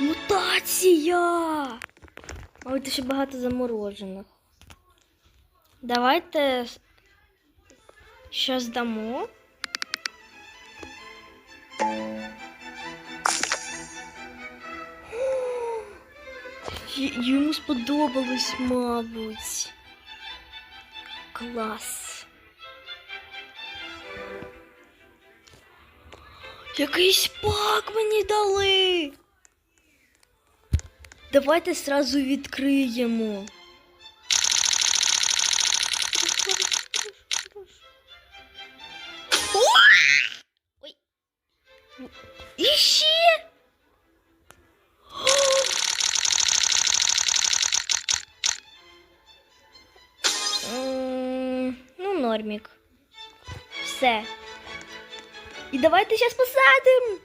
Мутація! Ой, тут ще багато заморожених. Давайте щось дамо. Йому сподобалось, мабуть. Клас. Якийсь пак мені дали. Давайте сразу відкриємо. Ой. І ще. М, Ну, нормік. Все. І давайте зараз посадимо.